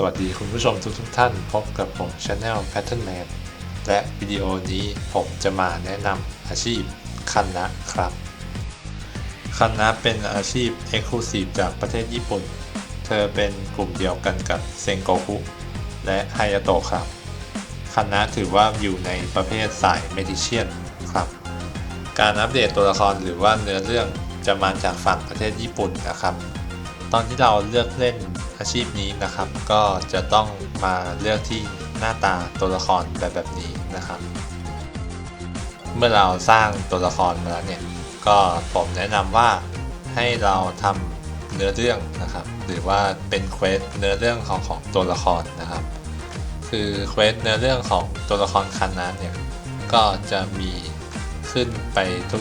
สวัสดีคุณผู้ชมทุกทุกๆท่านพบกับผม Channel Pattern Man และวิดีโอนี้ผมจะมาแนะนำอาชีพคันนะครับ คันนะเป็นอาชีพ Exclusive จากประเทศญี่ปุ่น เธอเป็นกลุ่มเดียวกันกับเซงโกคุและไฮยาโตะครับ คันนะถือว่าอยู่ในประเภทสายเมดิเชียนครับ การอัปเดตตัวละครหรือว่าเนื้อเรื่องจะมาจากฝั่งประเทศญี่ปุ่นนะครับ ตอนที่เราเลือกเล่นอาชีพนี้นะครับ ก็จะต้องมาเลือกที่หน้าตาตัวละครแบบแบบนี้นะครับ เมื่อเราสร้างตัวละครมาแล้วเนี่ย ก็ผมแนะนำว่าให้เราทำเนื้อเรื่องนะครับ หรือว่าเป็นเควสเนื้อเรื่องของของตัวละครนะครับ คือเควสเนื้อเรื่องของตัวละครคันนั้นเนี่ย ก็จะมีขึ้นไป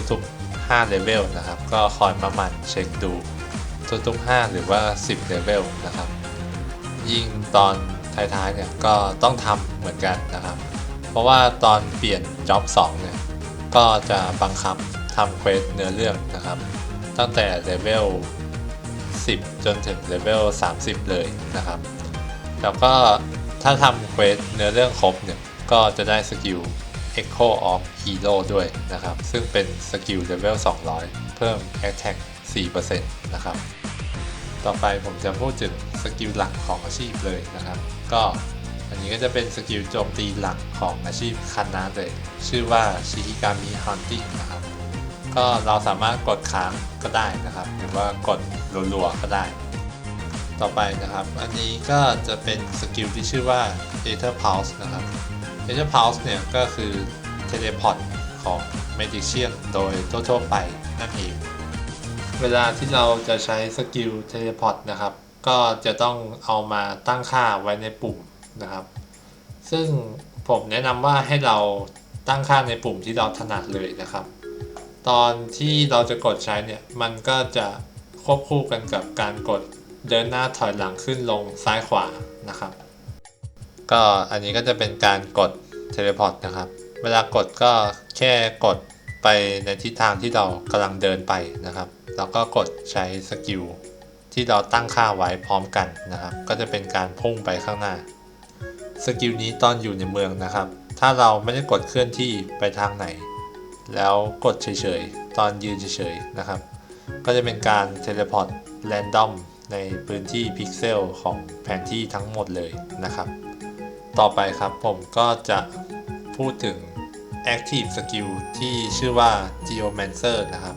ทุกๆ5เลเวลนะครับ ก็คอยมาหมั่นเช็คดู ทุกๆ5หรือว่า 10เลเวลนะครับ ยิ่งตอนท้ายๆเนี่ยก็ต้องทำเหมือนกันนะครับ เพราะว่าตอนเปลี่ยนจ็อบ2เนี่ยก็จะบังคับทำเควสเนื้อเรื่องนะครับ ตั้งแต่เลเวล10 จนถึงเลเวล30 เลยนะครับ แล้วก็ถ้าทำเควสเนื้อเรื่องครบเนี่ยก็จะได้สกิล Echo of Hero ด้วยนะครับ ซึ่งเป็นสกิลเลเวล200 เพิ่ม Attack 4%นะครับ ต่อไปผมจะพูดถึงสกิลหลักของอาชีพเลยนะครับ ก็อันนี้ก็จะเป็นสกิลโจมตีหลักของอาชีพคันนาเลย ชื่อว่าชิฮิกามิฮันติ n นะครับ ก็เราสามารถกดค้างก็ได้นะครับ หรือว่ากดรัวๆก็ได้ ต่อไปนะครับ อันนี้ก็จะเป็นสกิลที่ชื่อว่า Ether Pulse นะครับ Ether Pulse เนี่ยก็คือ Teleport ของ Magician โดยทั่วๆไปนั่นเอง เวลาที่เราจะใช้สกิล Teleport นะครับ ก็จะต้องเอามาตั้งค่าไว้ในปุ่มนะครับ ซึ่งผมแนะนำว่าให้เราตั้งค่าในปุ่มที่เราถนัดเลยนะครับ ตอนที่เราจะกดใช้เนี่ย มันก็จะควบคู่กันกับการกดเดินหน้าถอยหลังขึ้นลงซ้ายขวานะครับ ก็อันนี้ก็จะเป็นการกดเทเลพอร์ตนะครับ เวลากดก็แค่กด ไปในทิศทางที่เรากำลังเดินไปนะครับ แล้วก็กดใช้สกิลที่เราตั้งค่าไว้พร้อมกันนะครับ ก็จะเป็นการพุ่งไปข้างหน้า สกิลนี้ตอนอยู่ในเมืองนะครับ ถ้าเราไม่ได้กดเคลื่อนที่ไปทางไหน แล้วกดเฉยๆ ตอนยืนเฉยๆ นะครับ ก็จะเป็นการเทเลพอร์ตแรนดอมในพื้นที่พิกเซลของแผนที่ทั้งหมดเลยนะครับ ต่อไปครับผมก็จะพูดถึง Active Skill ที่ชื่อว่า Geomancer นะครับ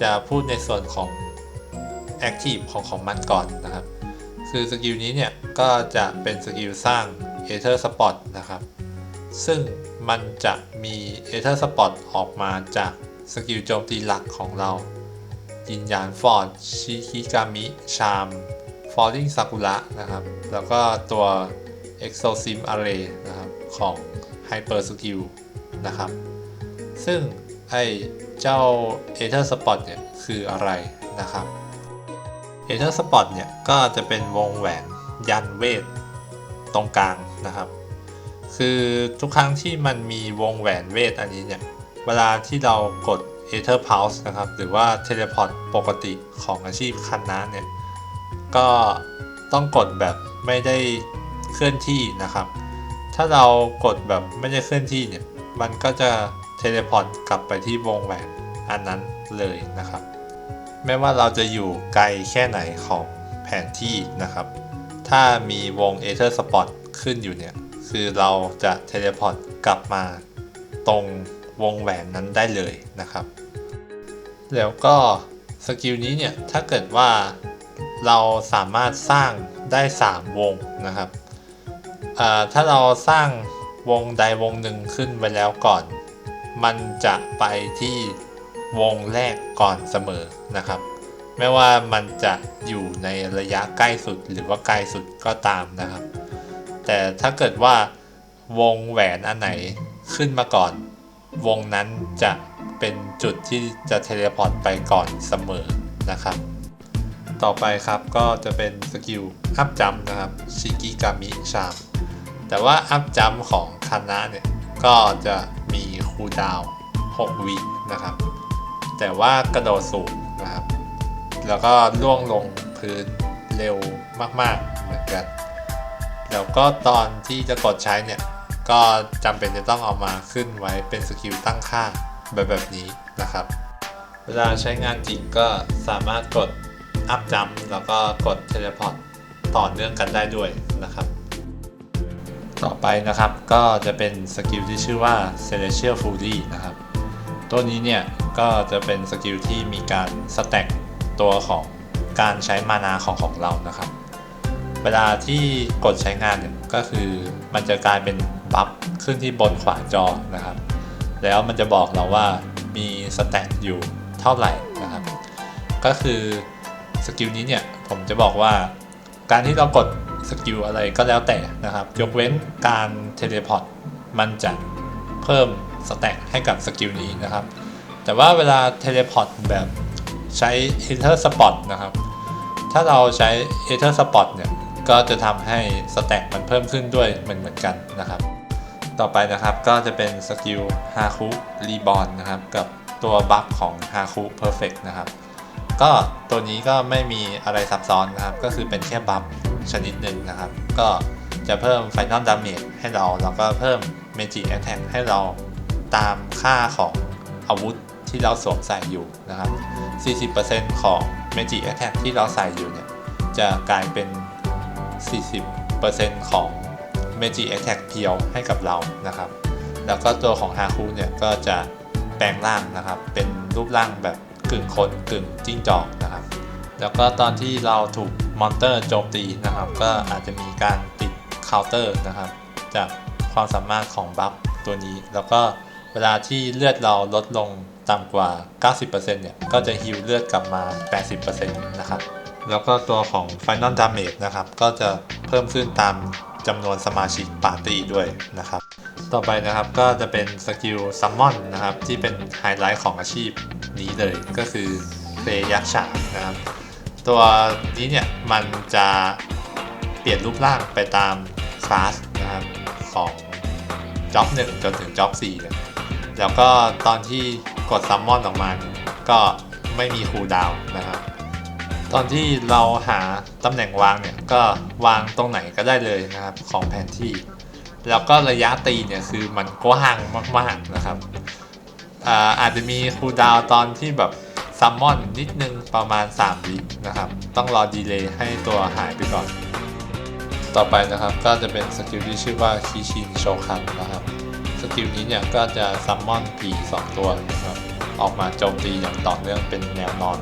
จะพูดในส่วนของ Active ของของมันก่อนนะครับ คือสกิลนี้เนี่ย ก็จะเป็นสกิลสร้าง Ether Spot นะครับ ซึ่งมันจะมี Ether Spot ออกมาจากสกิลโจมตีหลักของเรายินยานฟอร์ดชิคิกามิ ชาม Falling Sakura นะครับ แล้วก็ตัว Exosim Array นะครับ ของ Hyper Skill นะครับ ซึ่งไอเจ้า Ether Spot เนี่ยคืออะไรนะครับ Ether Spot เนี่ยก็จะเป็นวงแหวนยันเวทตรงกลางนะครับ คือทุกครั้งที่มันมีวงแหวนเวทอันนี้เนี่ย เวลาที่เรากด Ether Pulse นะครับ หรือว่า Teleport ปกติของอาชีพคันน้าเนี่ย ก็ต้องกดแบบไม่ได้เคลื่อนที่นะครับ ถ้าเรากดแบบไม่ได้เคลื่อนที่เนี่ย มันก็จะ Teleport กลับไปที่วงแหวนอันนั้นเลยนะครับ ไม่ว่าเราจะอยู่ไกลแค่ไหนของแผนที่นะครับ ถ้ามีวง Ether Spot ขึ้นอยู่เนี่ย คือเราจะเทเลพอร์ตกลับมาตรงวงแหวนนั้นได้เลยนะครับ แล้วก็สกิลนี้เนี่ย ถ้าเกิดว่าเราสามารถสร้างได้ 3 วงนะครับอ่าถ้าเราสร้าง วงใดวงหนึ่งขึ้นไว้แล้วก่อน มันจะไปที่วงแรกก่อนเสมอนะครับ ไม่ว่ามันจะอยู่ในระยะใกล้สุดหรือว่าไกลสุดก็ตามนะครับ แต่ถ้าเกิดว่าวงแหวนอันไหนขึ้นมาก่อน วงนั้นจะเป็นจุดที่จะเทเลพอร์ตไปก่อนเสมอนะครับ ต่อไปครับก็จะเป็นสกิลอัพจัมนะครับ ชิกิกามิชาม แต่ว่าอัพจัมของคานะเนี่ย ก็จะมีคูดาว 6 วินะครับ แต่ว่ากระโดดสูงนะครับ แล้วก็ล่วงลงพื้นเร็วมากๆเหมือนกัน แล้วก็ตอนที่จะกดใช้เนี่ย ก็จำเป็นจะต้องเอามาขึ้นไว้เป็นสกิลตั้งค่าแบบแบบนี้นะครับ เวลาใช้งานจริงก็สามารถกดอัพจัมแล้วก็กดเทเลพอร์ตต่อเนื่องกันได้ด้วยนะครับ ต่อไปนะครับก็จะเป็นสกิลที่ชื่อว่า Celestial Fury นะครับ ตัวนี้เนี่ยก็จะเป็นสกิลที่มีการสแต็กตัวของการใช้มานาของของเรานะครับ เวลาที่กดใช้งานเนี่ยก็คือมันจะกลายเป็นบัฟขึ้นที่บนขวาจอนะครับ แล้วมันจะบอกเราว่ามีสแต็กอยู่เท่าไหร่นะครับ ก็คือสกิลนี้เนี่ยผมจะบอกว่าการที่เรากด สกิลอะไรก็แล้วแต่นะครับ ยกเว้นการเทเลพอร์ตมันจะเพิ่มสแต็กให้กับสกิลนี้นะครับ แต่ว่าเวลาเทเลพอร์ตแบบใช้ Ether Spot นะครับ ถ้าเราใช้ Ether Spot เนี่ย ก็จะทำให้สแต็กมันเพิ่มขึ้นด้วยเหมือนเหมือนกันนะครับ ต่อไปนะครับก็จะเป็นสกิลฮาคุรีบอนนะครับ กับตัวบัฟของฮาคุเพอร์เฟกนะครับ ก็ตัวนี้ก็ไม่มีอะไรซับซ้อนนะครับ ก็คือเป็นแค่บัฟ ชนิดหนึ่งนะครับ ก็จะเพิ่มไฟนอลดาเมจให้เรา แล้วก็เพิ่มเมจิแอ t แทกให้เราตามค่าของอาวุธที่เราสวมใส่อยู่นะครับ 40%ของเมจิแอ t แทกที่เราใส่อยู่เนี่ย จะกลายเป็น 40%ของ Magic Attack เพียวให้กับเรานะครับ แล้วก็ตัวของฮาคุเนี่ยก็จะแปลงร่างนะครับ เป็นรูปร่างแบบกึ่งคนกึ่งจิ้งจอกนะครับ แล้วก็ตอนที่เราถูก มอนเตอร์โจมตีนะครับ ก็อาจจะมีการติดเคาน์เตอร์นะครับ จากความสามารถของบัฟตัวนี้ แล้วก็เวลาที่เลือดเราลดลงต่ำกว่า 90%เนี่ย ก็จะฮิวเลือดกลับมา 80%นะครับ แล้วก็ตัวของ Final Damage นะครับ ก็จะเพิ่มขึ้นตามจำนวนสมาชิกปาร์ตี้ด้วยนะครับ ต่อไปนะครับก็จะเป็นสกิลซัมมอนนะครับ ที่เป็นไฮไลท์ของอาชีพนี้เลยก็คือเพลยักษ์ฉากนะครับ ตัวนี้เนี่ยมันจะเปลี่ยนรูปร่างไปตามคลาสนะครับของจ็อบ1จนถึงจ็อบ4เลยแล้วก็ตอนที่กดซัมมอนออกมาเนี่ยก็ไม่มีคูลดาวน์นะครับ ตอนที่เราหาตำแหน่งวางเนี่ยก็วางตรงไหนก็ได้เลยนะครับของแผนที่ แล้วก็ระยะตีเนี่ยคือมันกว้างมากๆนะครับอาอาจจะมีคูลดาวน์ตอนที่แบบ ซัมมอนนิดนึงประมาณ 3 วินะครับ ต้องรอดีเลย์ให้ตัวหายไปก่อน ต่อไปนะครับก็จะเป็นสกิลที่ชื่อว่าคิชินโชคันนะครับ สกิลนี้เนี่ยก็จะซัมมอนผี2 ตัวนะครับออกมาโจมตีอย่างต่อเนื่องเป็นแนวนอน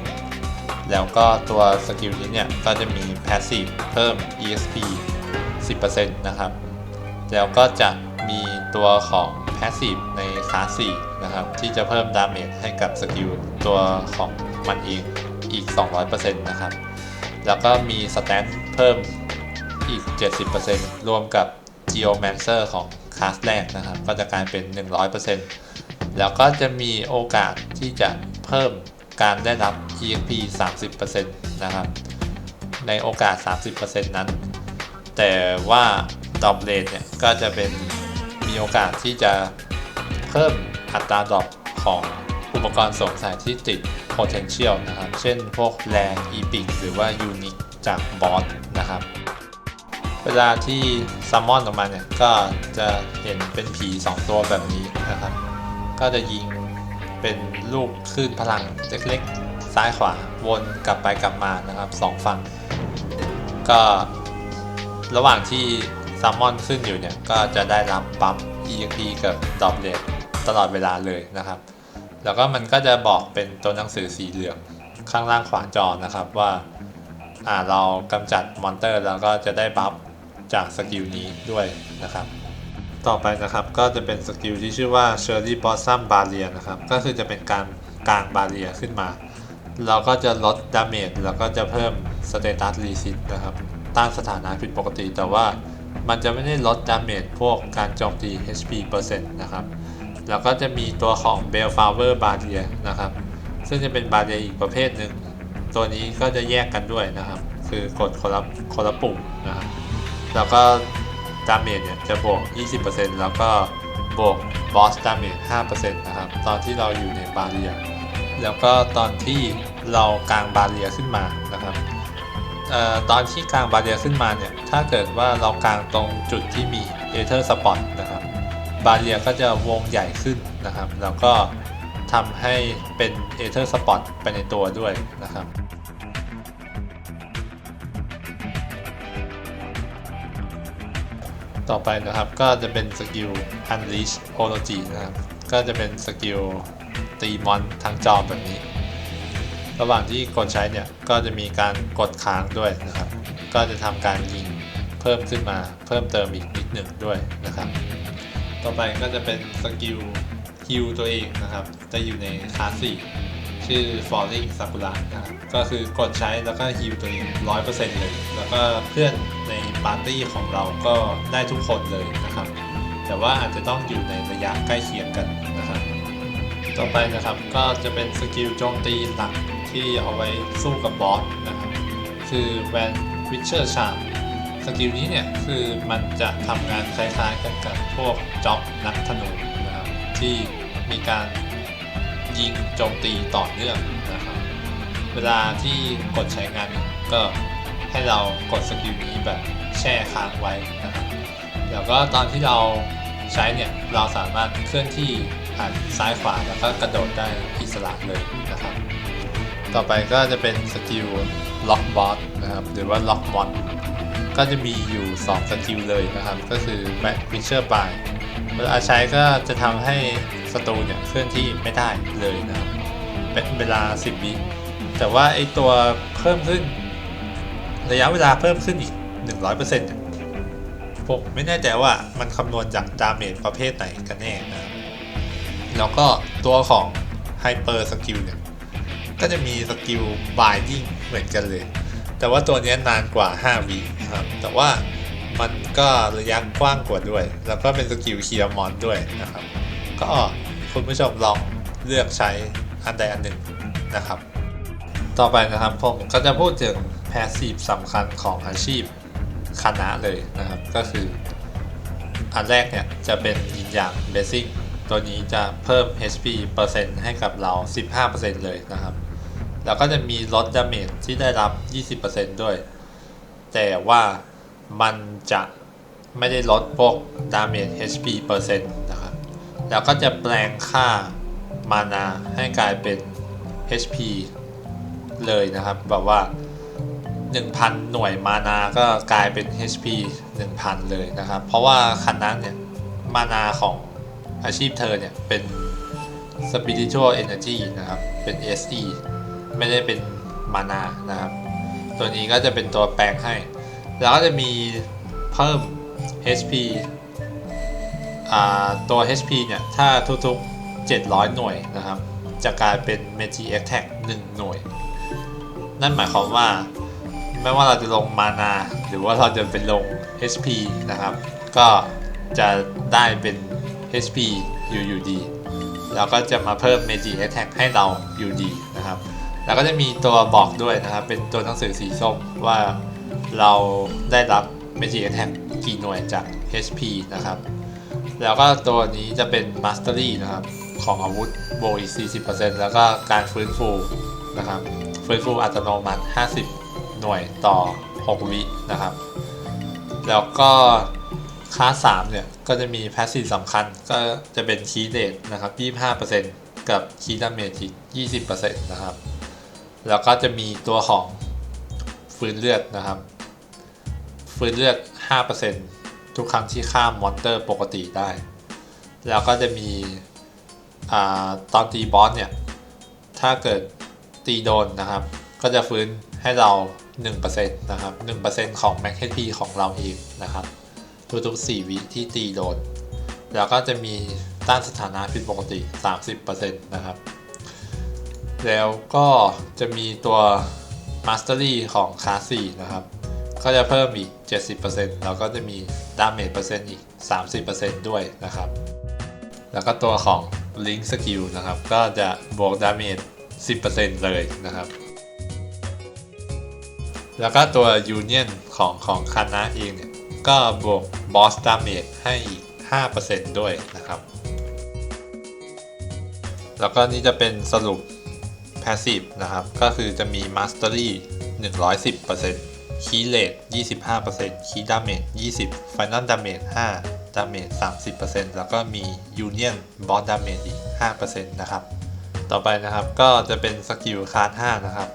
แล้วก็ตัวสกิลนี้เนี่ยก็จะมี Passive เพิ่ม EXP 10%นะครับ แล้วก็จะมีตัวของ Passive ในคลาส4 นะครับ ที่จะเพิ่มดาเมจให้กับสกิลตัวของมันเองอีก 200%นะครับ แล้วก็มีสแตนเพิ่มอีก 70%รวมกับ Geomancer ของคลาสแรกนะครับ ก็จะกลายเป็น 100%แล้วก็จะมีโอกาสที่จะเพิ่มการได้รับ EXP 30%นะครับ ในโอกาส 30%นั้น แต่ว่าดอปเลทเนี่ยก็จะเป็นมีโอกาสที่จะเพิ่ม อัตราดรอปของอุปกรณ์สวมใส่ที่ติด potential นะครับ เช่นพวกแรง epic หรือว่า unique จากบอสนะครับ เวลาที่ซัมมอนออกมาเนี่ย ก็จะเห็นเป็นผี 2 ตัวแบบนี้นะครับ ก็จะยิงเป็นลูกคลื่นพลังเล็กๆ ซ้ายขวาวนกลับไปกลับมานะครับสองฝั่งก็ระหว่างที่ซัมมอนขึ้นอยู่เนี่ย ก็จะได้รับบัฟ EXP กับดอปเลท ตลอดเวลาเลยนะครับ แล้วก็มันก็จะบอกเป็นตัวหนังสือสีเหลืองข้างล่างขวาจอนะครับว่าอ่าเรากำจัดมอนเตอร์แล้วก็จะได้บัฟจากสกิลนี้ด้วยนะครับต่อไปนะครับก็จะเป็นสกิลที่ชื่อว่า Cherry Blossom Barrier นะครับ ก็คือจะเป็นการกลางบาเรียขึ้นมา เราก็จะลดดาเมจแล้วก็จะเพิ่มสเตตัสรีซิตนะครับต้านสถานะผิดปกติ แต่ว่ามันจะไม่ได้ลดดาเมจพวกการโจมตี HP เปอร์เซ็นต์นะครับ แล้วก็จะมีตัวของ Bell Flower Barrier นะครับ ซึ่งจะเป็นบาเรียอีกประเภทหนึ่ง ตัวนี้ก็จะแยกกันด้วยนะครับ คือกดคนละคนละปุ่มนะครับ แล้วก็ดาเมจเนี่ยจะบวก 20%แล้วก็บวกบอสดาเมจ5%นะครับ ตอนที่เราอยู่ในบาเรีย แล้วก็ตอนที่เรากางบาเรียขึ้นมานะครับออตอนที่กลางบาเรียขึ้นมาเนี่ย ถ้าเกิดว่าเรากลางตรงจุดที่มีเอเธอร์สปอตนะครับ บาเรียก็จะวงใหญ่ขึ้นนะครับ แล้วก็ทำให้เป็นเอเธอร์สปอตไปในตัวด้วยนะครับต่อไปนะครับก็จะเป็นสกิล Unleash o l o g y นะครับ ก็จะเป็นสกิลตีมอนทางจอแบบนี้ ระหว่างที่กดใช้เนี่ย ก็จะมีการกดค้างด้วยนะครับ ก็จะทำการยิงเพิ่มขึ้นมาเพิ่มเติมอีกนิดหนึ่งด้วยนะครับ ต่อไปก็จะเป็นสกิลฮิลตัวเองนะครับ จะอยู่ในคลาสสี่ชื่อ Falling Sakura นะครับก็คือกดใช้แล้วก็ฮิลตัวเอง100%เปอร์เซ็นต์เลย แล้วก็เพื่อนในปาร์ตี้ของเราก็ได้ทุกคนเลยนะครับ แต่ว่าอาจจะต้องอยู่ในระยะใกล้เคียงกันนะครับ ต่อไปนะครับก็จะเป็นสกิลโจมตีหลักที่เอาไว้สู้กับบอสนะครับ คือแวนวิเชอร์ชาร์ สกิลนี้เนี่ยคือมันจะทำงานคล้ายๆกันกับพวกจ็อบนักธนูนะครับที่มีการยิงโจมตีต่อเนื่องนะครับ เวลาที่กดใช้งานก็ให้เรากดสกิลนี้แบบแช่ค้างไว้นะครับแล้วก็ตอนที่เราใช้เนี่ยเราสามารถเคลื่อนที่หันซ้ายขวาแล้วก็กระโดดได้อิสระเลยนะครับ ต่อไปก็จะเป็นสกิลล็อกบอสนะครับหรือว่าล็อกมอน ก็จะมีอยู่ 2 สกิลเลยนะครับ ก็คือแบทวิเชอร์บายเวลาใช้ก็จะทำให้ศัตรูเนี่ยเคลื่อนที่ไม่ได้เลยนะครับเป็นเวลา 10 วิแต่ว่าไอตัวเพิ่มขึ้น ระยะเวลาเพิ่มขึ้นอีก 100%เนี่ยผมไม่แน่ใจว่ามันคำนวณจากดาเมจประเภทไหนกันแน่นะแล้วก็ตัวของไฮเปอร์สกิลเนี่ย ก็จะมีสกิลบายยิ่งเหมือนกันเลย แต่ว่าตัวนี้นานกว่า 5วิครับ แต่ว่ามันก็ระยะกว้างกว่าด้วย แล้วก็เป็นสกิลเคลียร์มอนด้วยนะครับ ก็คุณผู้ชมลองเลือกใช้อันใดอันหนึ่งนะครับ ต่อไปนะครับผมก็จะพูดถึงแพสซีฟสำคัญของอาชีพคณะเลยนะครับ ก็คืออันแรกเนี่ยจะเป็นยินอย่างเบสซิ่งตัวนี้จะเพิ่ม HP เปอร์เซ็นต์ให้กับเรา 15%เลยนะครับ แล้วก็จะมีลดดาเมจที่ได้รับ 20%ด้วย แต่ว่ามันจะไม่ได้ลดพวกดาเมจ HP เปอร์เซ็นต์นะครับ แล้วก็จะแปลงค่ามานาให้กลายเป็น HP เลยนะครับ แบบว่า 1,000 หน่วยมานาก็กลายเป็น HP 1,000 เลยนะครับ เพราะว่าคันนั้นเนี่ยมานาของอาชีพเธอเนี่ยเป็น Spiritual Energy นะครับ เป็น SE ไม่ได้เป็นมานานะครับ ตัวนี้ก็จะเป็นตัวแปลงให้ แล้วก็จะมีเพิ่ม HP ตัว HP เนี่ย ถ้าทุกๆ 700 หน่วยนะครับ จะกลายเป็น Magi Attack 1 หน่วย นั่นหมายความว่า ไม่ว่าเราจะลงมานา หรือว่าเราจะเป็นลง HP นะครับ ก็จะได้เป็น HP อยู่อยู่ดี แล้วก็จะมาเพิ่ม Magi Attack ให้เราอยู่ดีนะครับ แล้วก็จะมีตัวบอกด้วยนะครับ เป็นตัวหนังสือสีส้มว่าเราได้รับ Magic Attack กี่หน่วยจาก HP นะครับ แล้วก็ตัวนี้จะเป็น Mastery นะครับ ของอาวุธโบอีก 40%แล้วก็การฟื้นฟูนะครับ ฟื้นฟูอัตโนมัติ 50 หน่วยต่อ 6 วินะครับ แล้วก็คลาส3เนี่ยก็จะมีแพสซีฟสำคัญก็จะเป็นคีย์เดทนะครับ 25%กับคีย์ดาเมจอีก20%นะครับ แล้วก็จะมีตัวของฟื้นเลือดนะครับ ฟื้นเลือด 5%ทุกครั้งที่ฆ่ามมอนเตอร์ปกติได้ แล้วก็จะมีอตอนตีบอสเนี่ย ถ้าเกิดตีโดนนะครับ ก็จะฟื้นให้เรา 1%นะครับ 1%ของ Max HP ของเราเองนะครับทุกๆ4วิที่ตีโดน แล้วก็จะมีต้านสถานะผิดปกติ 30%นะครับ แล้วก็จะมีตัว Mastery ของคาส4นะครับ ก็จะเพิ่มอีก 70%แล้วก็จะมีดาเมจเปอร์เซ็นต์อีก 30%ด้วยนะครับ แล้วก็ตัวของ Link Skill นะครับ ก็จะบวกดาเมจ 10%เลยนะครับ แล้วก็ตัว Union ของของคานะเองเนี่ย ก็บวก Boss Damage ให้อีก 5%ด้วยนะครับ แล้วก็นี่จะเป็นสรุป Passive นะครับ ก็คือจะมี Mastery 110%คีย์เลท25%คีย์ดาเมจ20 Final Damage 5ดาเมจ30%แล้วก็มี Union Boss Damage อีก 5%นะครับ ต่อไปนะครับก็จะเป็นสกิลคาร์ด5นะครับ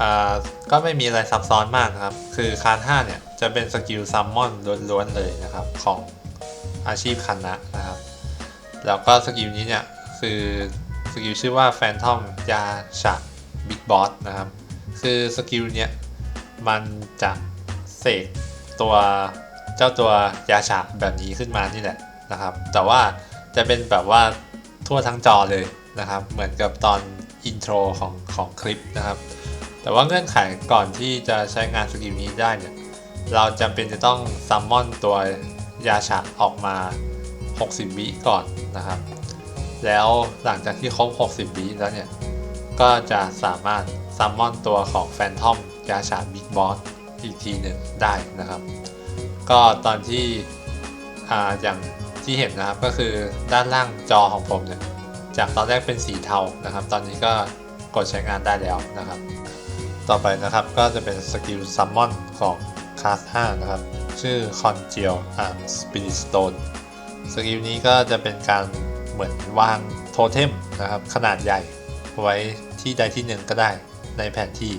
อ่าก็ไม่มีอะไรซับซ้อนมากนะครับ คือคาร์ด5เนี่ยจะเป็นสกิลซัมมอนล้วนๆเลยนะครับ ของอาชีพคันนะนะครับ แล้วก็สกิลนี้เนี่ยคือ กิลชื่อว่า Phantom ยาฉาก Big Boss นะครับ คือสกิลเนี้ยมันจะเสกตัวเจ้าตัวยาฉากแบบนี้ขึ้นมานี่แหละนะครับ แต่ว่าจะเป็นแบบว่าทั่วทั้งจอเลยนะครับ เหมือนกับตอนอินโทรของของคลิปนะครับ แต่ว่าเงื่อนไขก่อนที่จะใช้งานสกิลนี้ได้เนี่ย เราจำเป็นจะต้องซัมมอนตัวยาฉากออกมา 60 วิก่อนนะครับ แล้วหลังจากที่ครบ 60วิแล้วเนี่ย ก็จะสามารถซัมมอนตัวของแฟนทอมยาฉาบิ๊กบอสอีกทีหนึ่งได้นะครับ ก็ตอนที่อ่าอย่างที่เห็นนะครับก็คือด้านล่างจอของผมเนี่ยจากตอนแรกเป็นสีเทานะครับ ตอนนี้ก็กดใช้งานได้แล้วนะครับ ต่อไปนะครับก็จะเป็นสกิลซัมมอนของคลาส 5 นะครับ ชื่อคอนเจียอาร์มสปิริสโตนสกิลนี้ก็จะเป็นการ เหมือนวางโทเทมนะครับขนาดใหญ่ไว้ที่ใดที่หนึ่งก็ได้ในแผนที่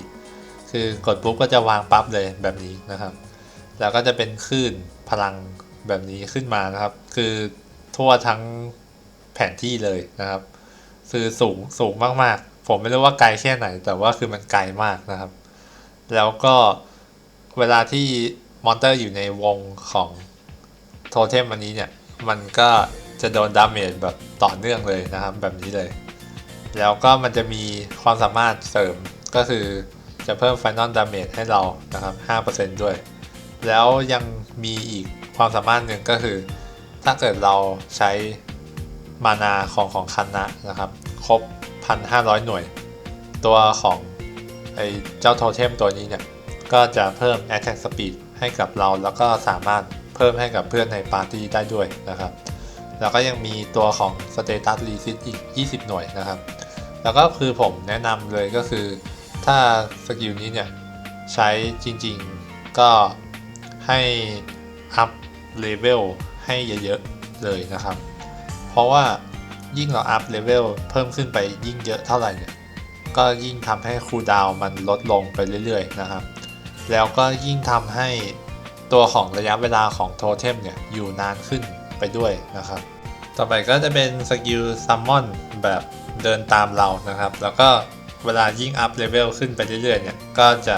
คือกดปุ๊บก็จะวางปั๊บเลยแบบนี้นะครับ แล้วก็จะเป็นคลื่นพลังแบบนี้ขึ้นมานะครับ คือทั่วทั้งแผนที่เลยนะครับ คือสูงสูงมากๆ ผมไม่รู้ว่าไกลแค่ไหน แต่ว่าคือมันไกลมากนะครับ แล้วก็เวลาที่มอนเตอร์อยู่ในวงของโทเทมอันนี้เนี่ย มันก็ จะโดนดาเมจแบบต่อเนื่องเลยนะครับ แบบนี้เลย แล้วก็มันจะมีความสามารถเสริมก็คือจะเพิ่ม Final Damage ให้เรานะครับ 5%ด้วย แล้วยังมีอีกความสามารถหนึ่งก็คือ ถ้าเกิดเราใช้มานาของของคันนะนะครับ ครบ 1,500 หน่วย ตัวของไอเจ้าโทเทมตัวนี้เนี่ย ก็จะเพิ่ม Attack Speed ให้กับเราแล้วก็สามารถเพิ่มให้กับเพื่อนในปาร์ตี้ได้ด้วยนะครับ แล้วก็ยังมีตัวของ Status Resist อีก 20 หน่วยนะครับ แล้วก็คือผมแนะนำเลยก็คือ ถ้าสกิลนี้เนี่ย ใช้จริงๆก็ให้อัพเลเวลให้เยอะๆเลยนะครับ เพราะว่ายิ่งเราอัพเลเวลเพิ่มขึ้นไปยิ่งเยอะเท่าไหร่เนี่ย ก็ยิ่งทำให้คูลดาวมันลดลงไปเรื่อยๆนะครับ แล้วก็ยิ่งทำให้ตัวของระยะเวลาของโทเทมเนี่ยอยู่นานขึ้น ไปด้วยนะครับ ต่อไปก็จะเป็นสกิลซัมมอนแบบเดินตามเรานะครับ แล้วก็เวลายิ่งอัพเลเวลขึ้นไปเรื่อยๆเนี่ย ก็จะ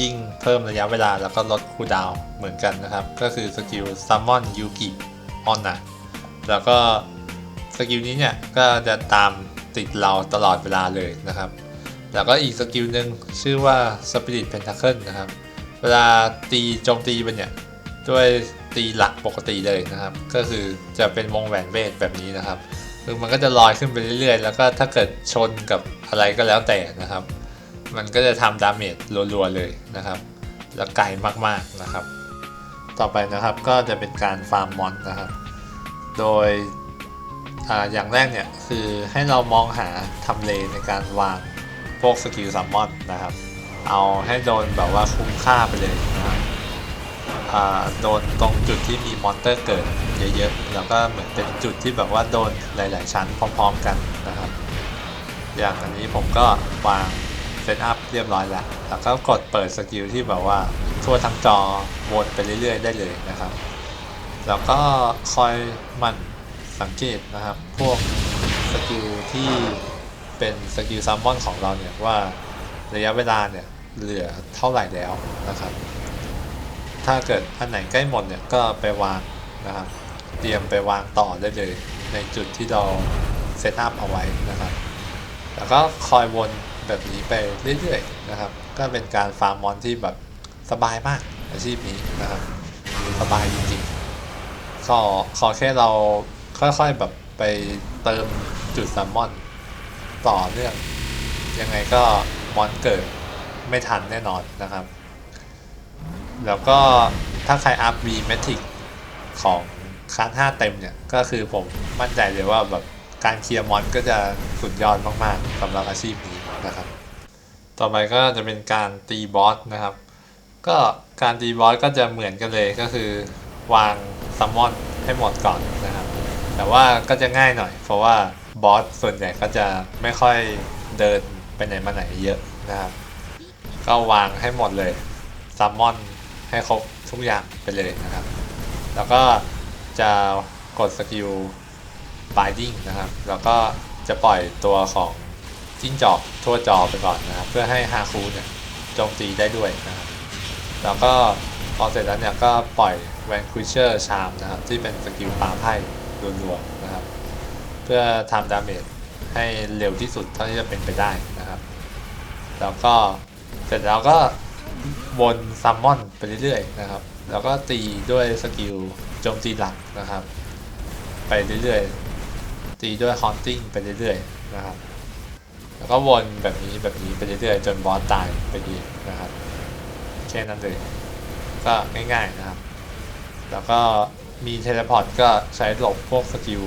ยิ่งเพิ่มระยะเวลาแล้วก็ลดคูลดาวน์เหมือนกันนะครับ ก็คือสกิลซัมมอนยูกิออนนะแล้วก็สกิลนี้เนี่ย ก็จะตามติดเราตลอดเวลาเลยนะครับ แล้วก็อีกสกิลหนึ่งชื่อว่า Spirit Pentacle นะครับ เวลาตีโจมตีไปเนี่ย ด้วย ตีหลักปกติเลยนะครับ ก็คือจะเป็นวงแหวนเวทแบบนี้นะครับคือมันก็จะลอยขึ้นไปเรื่อยๆ แล้วก็ถ้าเกิดชนกับอะไรก็แล้วแต่นะครับ มันก็จะทำดาเมจรัวๆเลยนะครับ แล้วไกลมากๆนะครับ ต่อไปนะครับก็จะเป็นการฟาร์มมอนนะครับ โดยออย่างแรกเนี่ยคือให้เรามองหาทำเลในการวางพวกสกิลซัมมอนนะครับ เอาให้โดนแบบว่าคุ้มค่าไปเลยนะครับ โดนตรงจุดที่มีมอนเตอร์เกิดเยอะๆแล้วก็เหมือนเป็นจุดที่แบบว่าโดนหลาย ๆ ชั้นพร้อม ๆ กันนะครับ อย่างอันนี้ผมก็วางเซตอัพเรียบร้อยแล้ว แล้วก็กดเปิดสกิลที่แบบว่าทั่วทั้งจอวนไปเรื่อย ๆ ได้เลยนะครับ แล้วก็คอยมันสังเกตนะครับ พวกสกิลที่เป็นสกิลซัมมอนของเราเนี่ยว่าระยะเวลาเนี่ยเหลือเท่าไหร่แล้วนะครับ ถ้าเกิดอันไหนใกล้หมดเนี่ยก็ไปวางนะครับ เตรียมไปวางต่อได้เลย ในจุดที่เราเซตอัพเอาไว้นะครับ แล้วก็คอยวนแบบนี้ไปเรื่อยๆนะครับ ก็เป็นการฟาร์มมอนที่แบบสบายมากอาชีพนี้นะครับสบายจริงๆขอขอแค่เราค่อยๆแบบไปเติมจุดซัมมอนต่อเนื่องยังไงก็มอนเกิดไม่ทันแน่นอนนะครับ แล้วก็ถ้าใครอัพ V Matic ของคลาส5เต็มเนี่ย ก็คือผมมั่นใจเลยว่าแบบการเคลียร์มอนก็จะสุดยอดมากๆสำหรับอาชีพนี้นะครับ ต่อไปก็จะเป็นการตีบอสนะครับ ก็การตีบอสก็จะเหมือนกันเลยก็คือวางซัมมอนให้หมดก่อนนะครับ แต่ว่าก็จะง่ายหน่อย เพราะว่าบอสส่วนใหญ่ก็จะไม่ค่อยเดินไปไหนมาไหนเยอะนะครับ ก็วางให้หมดเลยซัมมอน ให้ครบทุกอย่างไปเลยนะครับ แล้วก็จะกดสกิล binding นะครับ แล้วก็จะปล่อยตัวของจิ้งจอกทั่วจอไปก่อนนะครับ เพื่อให้ฮาคูเนี่ยโจมตีได้ด้วยนะครับ แล้วก็พอเสร็จแล้วเนี่ยก็ปล่อย Vanquisher Charm นะครับที่เป็นสกิลปาไพ่รัวๆนะครับ เพื่อทำดาเมจให้เร็วที่สุดเท่าที่จะเป็นไปได้นะครับ แล้วก็เสร็จแล้วก็ วนซัมมอนไปเรื่อยๆนะครับ แล้วก็ตีด้วยสกิลโจมตีหลักนะครับ ไปเรื่อยๆ ตีด้วยฮอนติ้งไปเรื่อยๆนะครับ แล้วก็วนแบบนี้แบบนี้ไปเรื่อยๆ จนบอสตายไปดีนะครับแค่นั้นเลย ก็ง่ายๆนะครับ แล้วก็มีเทเลพอร์ตก็ใช้หลบพวกสกิล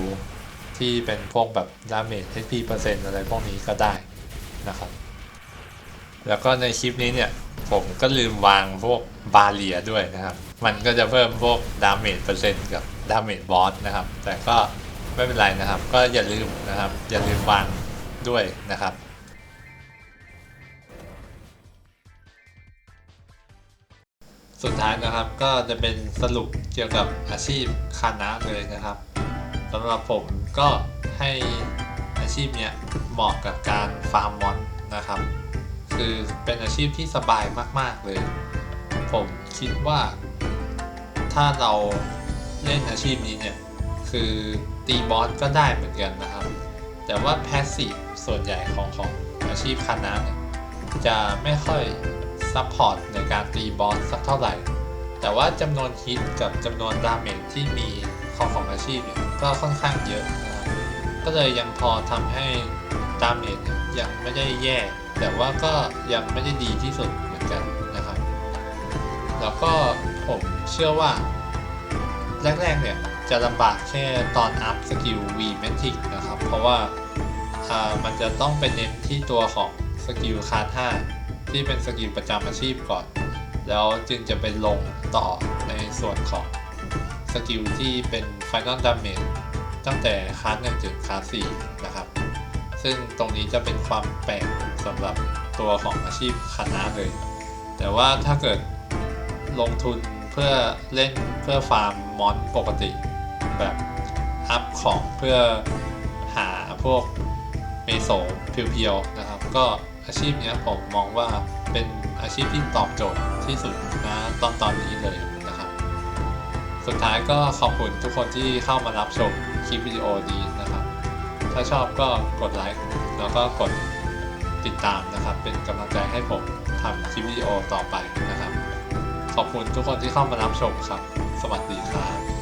ที่เป็นพวกแบบดาเมจ HP เปอร์เซ็นต์อะไรพวกนี้ก็ได้นะครับ แล้วก็ในคลิปนี้เนี่ย ผมก็ลืมวางพวกบาเลียด้วยนะครับ มันก็จะเพิ่มพวกดาเมจเปอร์เซ็นต์กับดาเมจบอสนะครับ แต่ก็ไม่เป็นไรนะครับ ก็อย่าลืมนะครับ อย่าลืมวางด้วยนะครับสุดท้ายนะครับก็จะเป็นสรุปเกี่ยวกับอาชีพคานะเลยนะครับสำหรับผมก็ให้อาชีพเนี้ยเหมาะกับการฟาร์มมอนนะครับ คือเป็นอาชีพที่สบายมาก ๆ เลย ผมคิดว่า ถ้าเราเล่นอาชีพนี้เนี่ย คือตีบอสก็ได้เหมือนกันนะครับ แต่ว่าแพสซีฟส่วนใหญ่ของของอาชีพคานะเนี่ยจะไม่ค่อยซัพพอร์ตในการตีบอสสักเท่าไหร่ แต่ว่าจำนวนฮิตกับจำนวนดาเมจที่มีของของอาชีพเนี่ยก็ค่อนข้างเยอะนะครับก็เลยยังพอทำให้ดาเมจเนี่ยยังไม่ได้แย่ แต่ว่าก็ยังไม่ได้ดีที่สุดเหมือนกันนะครับ แล้วก็ผมเชื่อว่า แรกๆเนี่ยจะลำบากแค่ตอนอัพสกิล V m a t i c นะครับ เพราะว่าามันจะต้องไปเน้นที่ตัวของสกิลคาท่าที่เป็นสกิลประจำอาชีพก่อน แล้วจึงจะไปลงต่อในส่วนของสกิลที่เป็น Final Damage ตั้งแต่คลาสหนึ่งถึงคลาสสี่นะครับ ซึ่งตรงนี้จะเป็นความแปลก สำหรับตัวของอาชีพคณะเลย แต่ว่าถ้าเกิดลงทุนเพื่อเล่นเพื่อฟาร์มมอนปกติ แบบอัพของเพื่อหาพวกเมโซเพียวๆนะครับ ก็อาชีพนี้ผมมองว่าเป็นอาชีพที่ตอบโจทย์ที่สุดนะตอนตอนนี้เลยนะครับ สุดท้ายก็ขอบคุณทุกคนที่เข้ามารับชมคลิปวิดีโอนี้นะครับ ถ้าชอบก็กดไลค์แล้วก็กด ติดตามนะครับ เป็นกำลังใจให้ผมทำคลิปวิดีโอต่อไปนะครับ ขอบคุณทุกคนที่เข้ามารับชมครับ สวัสดีครับ